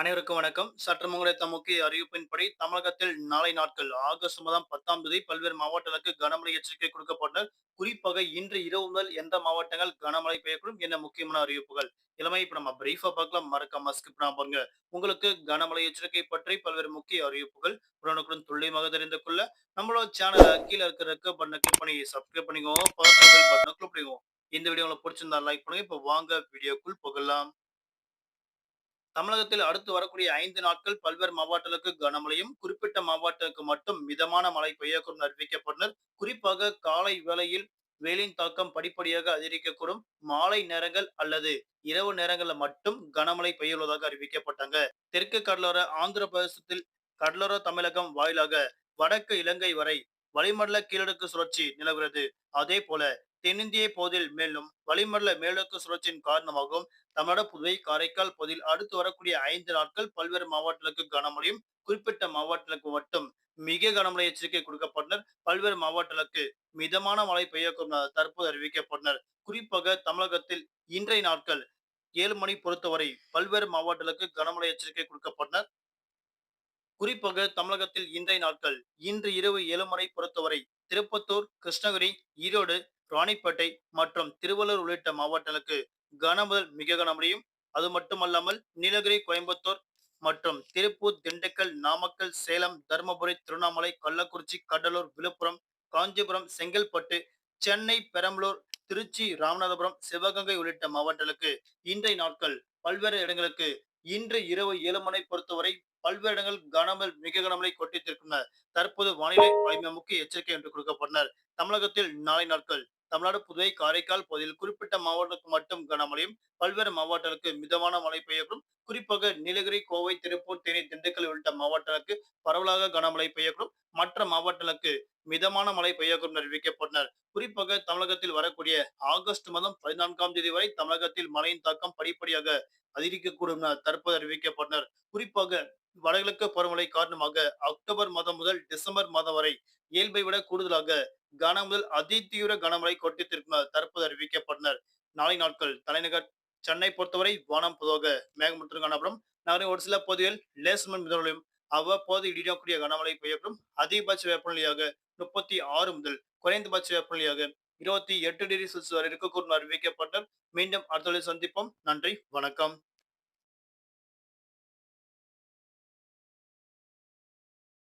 அனைவருக்கும் வணக்கம். சற்று முன்னிலைத்த முக்கிய அறிவிப்பின்படி தமிழகத்தில் நாளை நாட்கள் ஆகஸ்ட் மாதம் பத்தாம் தேதி பல்வேறு மாவட்டங்களுக்கு கனமழை எச்சரிக்கை கொடுக்கப்பட்டனர் குறிப்பாக இன்று இரவு முதல் எந்த மாவட்டங்கள் கனமழை பெய்யக்கூடும் என்ன முக்கியமான அறிவிப்புகள் இளமை இப்ப நம்ம பிரீஃபா பார்க்கலாம். மறக்காம ஸ்கிப் பாருங்க. உங்களுக்கு கனமழை எச்சரிக்கை பற்றி பல்வேறு முக்கிய அறிவிப்புகள் உடனுக்குடன் துல்லியமாக தெரிந்து கொள்ள நம்மளோட சேனலை கீழே இருக்கிற ரெக்க பட்டனை கிளிக் பண்ணி சப்ஸ்கிரைப் பண்ணிக்கோங்க. பட்டனை கிளிக் பண்ணிக்கோங்க. இந்த வீடியோ உங்களுக்கு பிடிச்சிருந்தா லைக் பண்ணுங்க. இப்போ வாங்க வீடியோக்குள் புகழலாம் தமிழகத்தில் அடுத்து வரக்கூடிய ஐந்து நாட்கள் பல்வேறு மாவட்டங்களுக்கு கனமழையும் குறிப்பிட்ட மாவட்டங்களுக்கு மட்டும் மிதமான மழை பெய்யக்கூடும் அறிவிக்கப்பட்டனர் குறிப்பாக காலை வேளையில் வெயிலின் தாக்கம் படிப்படியாக அதிகரிக்கக்கூடும். மாலை நேரங்கள் அல்லது இரவு நேரங்களில் மட்டும் கனமழை பெய்யுள்ளதாக அறிவிக்கப்பட்டாங்க. தெற்கு கடலோர ஆந்திர பிரதேசத்தில் கடலோர தமிழகம் வாயிலாக வடக்கு இலங்கை வரை வளிமண்டல கீழடுக்கு சுழற்சி நிலவுகிறது. அதே போல தென்னிந்திய பகுதியில் மேலும் வளிமண்டல மேலடுக்கு சுழற்சியின் காரணமாகவும் தமிழக புதுவை காரைக்கால் பகுதியில் அடுத்து வரக்கூடிய ஐந்து நாட்கள் பல்வேறு மாவட்டங்களுக்கு கனமழையும் குறிப்பிட்ட மாவட்டங்களுக்கு மட்டும் மிக கனமழை எச்சரிக்கை கொடுக்கப்பட்டனர். பல்வேறு மாவட்டங்களுக்கு மிதமான மழை பெய்யக்கூடும் தற்போது அறிவிக்கப்பட்டனர். குறிப்பாக தமிழகத்தில் இன்றைய நாட்கள் ஏழு மணி பொறுத்தவரை பல்வேறு மாவட்டங்களுக்கு கனமழை எச்சரிக்கை கொடுக்கப்பட்டனர். குறிப்பாக தமிழகத்தில் இன்றைய நாட்கள் இன்று இரவு ஏழு மணி பொறுத்தவரை திருப்பத்தூர் கிருஷ்ணகிரி ஈரோடு ராணிப்பேட்டை மற்றும் திருவள்ளூர் உள்ளிட்ட மாவட்டங்களுக்கு கனமுதல் மிக கனமழையும் அது மட்டுமல்லாமல் நீலகிரி கோயம்புத்தூர் மற்றும் திருப்பூர் திண்டுக்கல் நாமக்கல் சேலம் தருமபுரி திருவண்ணாமலை கள்ளக்குறிச்சி கடலூர் விழுப்புரம் காஞ்சிபுரம் செங்கல்பட்டு சென்னை பெரம்பலூர் திருச்சி ராமநாதபுரம் சிவகங்கை உள்ளிட்ட மாவட்டங்களுக்கு இன்றைய நாட்கள் பல்வேறு இடங்களுக்கு இன்று இரவு ஏழு மணி பொறுத்தவரை பல்வேறு இடங்கள் கனமல் மிக கனமழை கொட்டித்திருக்கின்றனர் தற்போது வானிலை ஆய்வு முக்கிய எச்சரிக்கை என்று கொடுக்கப்பட்டனர். தமிழகத்தில் நாளை நாட்கள் தமிழ்நாடு புதுவை காரைக்கால் பகுதியில் குறிப்பிட்ட மாவட்டங்களுக்கு மட்டும் கனமழையும் பல்வேறு மாவட்டங்களுக்கு மிதமான மழை பெய்யக்கூடும். குறிப்பாக நீலகிரி கோவை திருப்பூர் தேனி திண்டுக்கல் உள்ளிட்ட மாவட்டங்களுக்கு பரவலாக கனமழை பெய்யக்கூடும். மற்ற மாவட்டங்களுக்கு மிதமான மழை பெய்யக்கூடும் அறிவிக்கப்பட்டனர். குறிப்பாக தமிழகத்தில் வரக்கூடிய ஆகஸ்ட் மாதம் பதினான்காம் தேதி வரை தமிழகத்தில் மழையின் தாக்கம் படிப்படியாக அதிகரிக்கக்கூடும் என தற்போது அறிவிக்கப்பட்டனர். குறிப்பாக வடகிழக்கு பருவமழை காரணமாக அக்டோபர் மாதம் முதல் டிசம்பர் மாதம் வரை இயல்பை விட கூடுதலாக கன முதல் அதிதீவிர கனமழை கொட்டித்திருக்கும் தற்போது அறிவிக்கப்பட்டனர். நாளை நாட்கள் தலைநகர் சென்னை பொறுத்தவரை வானம் பொதுவாக மேகமூட்டம் காணப்படும். நகரின் ஒரு சில பகுதிகள் லேசமன் மிதமலையும் அவ்வப்போது இடியக்கூடிய கனமழை பெய்யப்படும் அதிகபட்ச வெப்பநிலையாக முப்பத்தி ஆறு முதல் குறைந்தபட்ச வெப்பநிலையாக இருபத்தி எட்டு டிகிரி செல்சியஸ் வரை இருக்கக்கூடும் அறிவிக்கப்பட்டார் மீண்டும் அடுத்த சந்திப்போம். நன்றி. வணக்கம்.